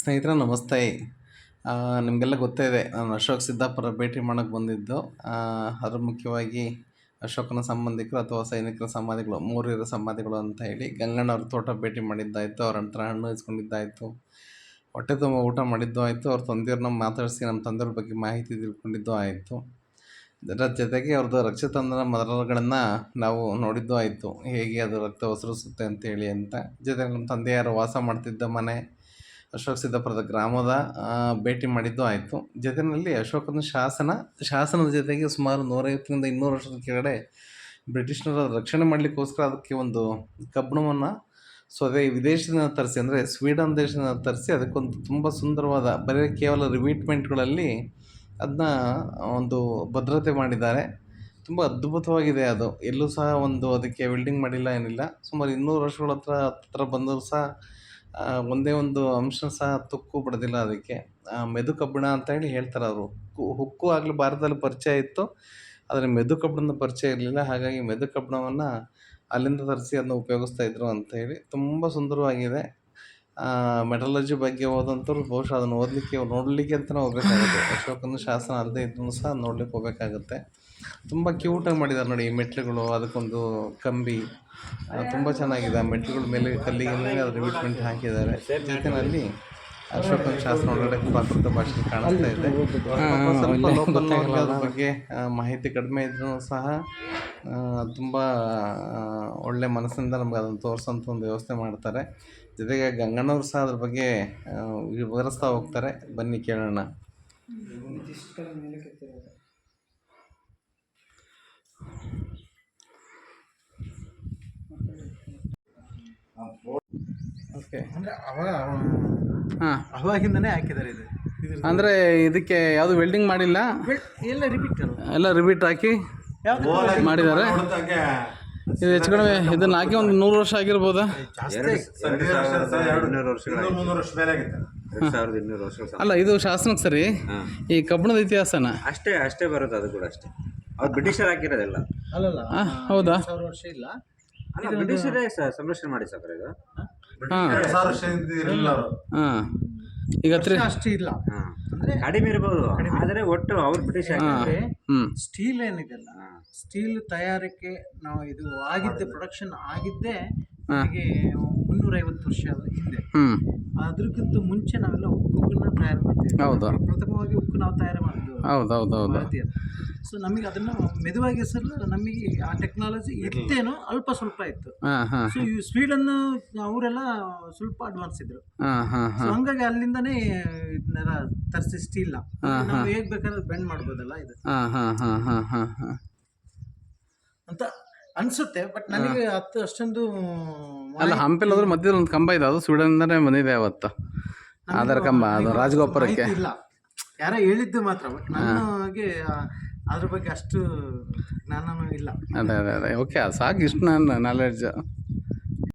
ಸ್ನೇಹಿತರೆ, ನಮಸ್ತೆ. ನಿಮಗೆಲ್ಲ ಗೊತ್ತೇ ಇದೆ, ನಾನು ಅಶೋಕ್ ಸಿದ್ದಾಪುರ ಭೇಟಿ ಮಾಡೋಕ್ಕೆ ಬಂದಿದ್ದು. ಅದರ ಅದ್ರ ಮುಖ್ಯವಾಗಿ ಅಶೋಕನ ಸಂಬಂಧಿಕರು ಅಥವಾ ಸೈನಿಕರ ಸಮಾಧಿಗಳು, ಮೂರಿರ ಸಮಾಧಿಗಳು ಅಂತ ಹೇಳಿ ಗಂಗಣ್ಣವ್ರ ತೋಟ ಭೇಟಿ ಮಾಡಿದ್ದಾಯಿತು, ಅವ್ರ ಹತ್ರ ಹಣ್ಣು ಇಸ್ಕೊಂಡಿದ್ದಾಯಿತು ಹೊಟ್ಟೆ ತುಂಬ ಊಟ ಮಾಡಿದ್ದು ಆಯಿತು, ಅವ್ರ ತಂದೆಯವ್ರನ್ನ ಮಾತಾಡಿಸಿ ನಮ್ಮ ತಂದೆಯವ್ರ ಬಗ್ಗೆ ಮಾಹಿತಿ ತಿಳ್ಕೊಂಡಿದ್ದು ಆಯಿತು. ಇದರ ಜೊತೆಗೆ ಅವ್ರದ್ದು ರಕ್ಷತಂದ್ರ ಮರಗಳನ್ನು ನಾವು ನೋಡಿದ್ದು ಆಯಿತು, ಹೇಗೆ ಅದು ರಕ್ತ ಒಸರಿಸುತ್ತೆ ಅಂತೇಳಿ ಅಂತ. ಜೊತೆಗೆ ನಮ್ಮ ತಂದೆಯಾರು ವಾಸ ಮಾಡ್ತಿದ್ದ ಮನೆ ಅಶೋಕ್ ಸಿದ್ದಾಪುರದ ಗ್ರಾಮದ ಭೇಟಿ ಮಾಡಿದ್ದು ಆಯಿತು. ಜೊತೆಯಲ್ಲಿ ಅಶೋಕನ ಶಾಸನ, ಶಾಸನದ ಜೊತೆಗೆ ಸುಮಾರು ನೂರೈವತ್ತರಿಂದ ಇನ್ನೂರು ವರ್ಷದ ಕೆಳಗಡೆ ಬ್ರಿಟಿಷ್ನರ ರಕ್ಷಣೆ ಮಾಡಲಿಕ್ಕೋಸ್ಕರ ಅದಕ್ಕೆ ಒಂದು ಕಬ್ಬಣವನ್ನು ಸ್ವದೇ ವಿದೇಶದಿಂದ ತರಿಸಿ, ಅಂದರೆ ಸ್ವೀಡನ್ ದೇಶದಿಂದ ತರಿಸಿ, ಅದಕ್ಕೊಂದು ತುಂಬ ಸುಂದರವಾದ, ಬರೀ ಕೇವಲ ರಿವೀಟ್ಮೆಂಟ್ಗಳಲ್ಲಿ ಅದನ್ನ ಒಂದು ಭದ್ರತೆ ಮಾಡಿದ್ದಾರೆ. ತುಂಬ ಅದ್ಭುತವಾಗಿದೆ ಅದು. ಎಲ್ಲೂ ಸಹ ಒಂದು ಅದಕ್ಕೆ ವೆಲ್ಡಿಂಗ್ ಮಾಡಿಲ್ಲ ಏನಿಲ್ಲ. ಸುಮಾರು ಇನ್ನೂರು ವರ್ಷಗಳ ಹತ್ರ ಹತ್ರ ಬಂದರೂ ಸಹ ಒಂದೇ ಒಂದು ಅಂಶ ಸಹ ತುಕ್ಕು ಬಿಡೋದಿಲ್ಲ ಅದಕ್ಕೆ. ಮೆದು ಕಬ್ಬಿಣ ಅಂತ ಹೇಳಿ ಹೇಳ್ತಾರೆ ಅವರು. ಹುಕ್ಕು ಹುಕ್ಕು ಆಗಲೂ ಭಾರತದಲ್ಲಿ ಪರಿಚಯ ಇತ್ತು, ಆದರೆ ಮೆದು ಕಬ್ಬಿಣದ ಪರಿಚಯ ಇರಲಿಲ್ಲ. ಹಾಗಾಗಿ ಮೆದು ಕಬ್ಬಿಣವನ್ನು ಅಲ್ಲಿಂದ ತರಿಸಿ ಅದನ್ನ ಉಪಯೋಗಿಸ್ತಾ ಇದ್ದರು ಅಂತ ಹೇಳಿ ತುಂಬ ಸುಂದರವಾಗಿದೆ. ಮೆಟಲರ್ಜಿ ಬಗ್ಗೆ ಹೋದಂಥವ್ರು ಬಹುಶಃ ಅದನ್ನು ಓದಲಿಕ್ಕೆ ನೋಡಲಿಕ್ಕೆ ಅಂತಲೇ ಹೋಗ್ಬೇಕಾಗುತ್ತೆ. ಅಶೋಕನ ಶಾಸನ ಅಲ್ಲದೆ ಇದ್ರೂ ಸಹ ನೋಡ್ಲಿಕ್ಕೆ ಹೋಗಬೇಕಾಗುತ್ತೆ. ತುಂಬ ಕ್ಯೂಟಾಗಿ ಮಾಡಿದ್ದಾರೆ ನೋಡಿ ಈ ಮೆಟ್ಲುಗಳು ಅದಕ್ಕೊಂದು ಕಂಬಿ. ತುಂಬ ಚೆನ್ನಾಗಿದೆ. ಆ ಮೆಟ್ಲುಗಳ ಮೇಲೆ ಕಲ್ಲಿಗೆ ಮೇಲೆ ಅದು ರಿವಿಟ್ಮೆಂಟ್ ಹಾಕಿದ್ದಾರೆ. ಜೊತೆಯಲ್ಲಿ ಅಶೋಕನ ಶಾಸನ ಒಳಗಡೆ ಪ್ರಾಕೃತ ಭಾಷೆ ಕಾಣಿಸ್ತಾ ಇದೆ. ಸ್ವಲ್ಪ ಲೋಕಲ್ ಅದ್ರ ಬಗ್ಗೆ ಮಾಹಿತಿ ಕಡಿಮೆ ಇದ್ರೂ ಸಹ ತುಂಬ ಒಳ್ಳೆ ಮನಸ್ಸಿಂದ ನಮ್ಗೆ ಅದನ್ನು ತೋರಿಸೋಂಥ ಒಂದು ವ್ಯವಸ್ಥೆ ಮಾಡ್ತಾರೆ. ಜೊತೆಗೆ ಗಂಗಣ್ಣವ್ರು ಸಹ ಅದ್ರ ಬಗ್ಗೆ ವಿವರಿಸ್ತಾ ಹೋಗ್ತಾರೆ. ಬನ್ನಿ ಕೇಳೋಣ. ಓಕೆ. ಅಂದ್ರೆ ಅವಾಗ ಹಾಂ. ಅವಾಗಿಂದನೇ ಹಾಕಿದ್ದಾರೆ ಇದು. ಇದು ಅಂದರೆ ಇದಕ್ಕೆ ಯಾವುದು ವೆಲ್ಡಿಂಗ್ ಮಾಡಿಲ್ಲ? ಎಲ್ಲ ರಿಪೀಟ್ ಎಲ್ಲ ರಿಪೀಟ್ ಹಾಕಿ ಮಾಡಿದ್ದಾರೆ. ಇದು ಹೆಚ್ಚು ಕಡಿಮೆ ಇದನ್ನ ಹಾಕಿ ಒಂದು ನೂರು ವರ್ಷ ಆಗಿರ್ಬೋದಾ? ಸಾವಿರದ ಇನ್ನೂರು. ಅಲ್ಲ ಇದು ಶಾಸನಕ್ಕೆ ಸರಿ. ಈ ಕಬ್ಬಣದ ಇತಿಹಾಸನ? ಅಷ್ಟೇ ಅಷ್ಟೇ ಬರುತ್ತೆ ಅದು ಕೂಡ ಅಷ್ಟೇ. ಅವ್ರು ಬ್ರಿಟಿಷರ್ ಹಾಕಿರೋದಿಲ್ಲ. ಅಲ್ಲಲ್ಲ ಹೌದಾ? ಸಾವಿರ ವರ್ಷ ಇಲ್ಲ. ಅಲ್ಲ ಬ್ರಿಟಿಷರೇ ಸ- ಸಂರಕ್ಷಣೆ ಮಾಡಿ ಸರ್ ಇದು. ಹಾಂ? ಈಗ ಅಷ್ಟು ಇಲ್ಲ. ಕಡಿಮೆ ಇರ್ಬೋದು. ಆದರೆ ಒಟ್ಟು ಅವ್ರು ಬ್ರಿಟಿಷ್ ಹಾಕಿದ್ರೆ ಸ್ಟೀಲ್ ಏನಿದೆಲ್ಲ? ಸ್ಟೀಲ್ ತಯಾರಿಕೆ ನಾವು ಇದು ಆಗಿದ್ದೆ ಪ್ರೊಡಕ್ಷನ್ ಆಗಿದ್ದೇ ನಮಗೆ ಮುನ್ನೂರೈವತ್ತು ವರ್ಷ ಹಿಂದೆ. ಹ್ಮ್. ಅದಕ್ಕಿಂತ ಮುಂಚೆ ನಾವೆಲ್ಲ ಉಕ್ಕನ್ನ ತಯಾರು ಮಾಡ್ತೀವಿ ಹೌದು. ಪ್ರಥಮವಾಗಿ ಉಕ್ಕು ನಾವು ತಯಾರು ಮಾಡಿದ್ವಿ ಹೌದು ಹೌದು ಹೌದು. ಭಾರತೀಯರು. ಸೊ ನಮಗೆ ಅದನ್ನ ಮೆದುವಾಗಿ ಸರ್ ನಮಗೆ ಆ ಟೆಕ್ನಾಲಜಿ ಇತ್ತೇನೋ ಅಲ್ಪ ಸ್ವಲ್ಪ ಇತ್ತು. ಹಾಂ ಹಾಂ. ಸೊ ಈ ಸ್ವೀಡನ್ ಅವರೆಲ್ಲ ಸ್ವಲ್ಪ ಅಡ್ವಾನ್ಸ್ ಇದ್ರು. ಹಾಂ ಹಾಂ ಹಂಗಾಗಿ ಅಲ್ಲಿಂದಾನೇ ಇದನ್ನೆಲ್ಲ ತರಿಸಿ ಸ್ಟೀಲ್ ನಾವು ಹೇಗ್ ಬೇಕಾದ್ರೆ ಬೆಂಡ್ ಮಾಡ್ಬೋದಲ್ಲ ಇದು. ಹಾಂ ಹಾಂ ಹಾಂ ಹಾಂ ಹಾಂ ಹಾಂ. ಅಂತ ಅನ್ಸುತ್ತೆ ಬಟ್ ನನಗೆ ಹತ್ತು ಅಷ್ಟೊಂದು ಅಲ್ಲ ಹಂಪೆಲ್ ಹೋದ್ರೆ ಮಧ್ಯದಲ್ಲಿ ಒಂದು ಕಂಬ ಇದೆ ಅದು ಸ್ವೀಡನ್ನೇ ಬಂದಿದೆ ಅವತ್ತು. ಆಧಾರ ಕಂಬ ಅದು ರಾಜಗೋಪುರಕ್ಕೆ. ಇಲ್ಲ. ಯಾರೋ ಹೇಳಿದ್ದು ಮಾತ್ರ ಬಟ್ ನನಗೆ ಅದ್ರ ಬಗ್ಗೆ ಅಷ್ಟು ಜ್ಞಾನನೂ ಇಲ್ಲ. ಅದೇ ಅದೇ ಅದೇ. ಓಕೆ ಸಾಕು ಇಷ್ಟು ನನ್ನ ನಾಲೆಡ್ಜ್